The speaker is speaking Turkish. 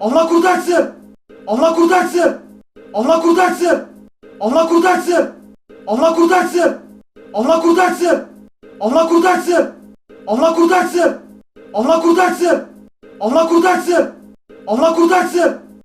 Allah kurtarsın. Allah kurtarsın. Allah kurtarsın. Allah kurtarsın. Allah kurtarsın. Allah kurtarsın. Allah kurtarsın. Allah kurtarsın. Allah kurtarsın. Allah kurtarsın. Allah kurtarsın.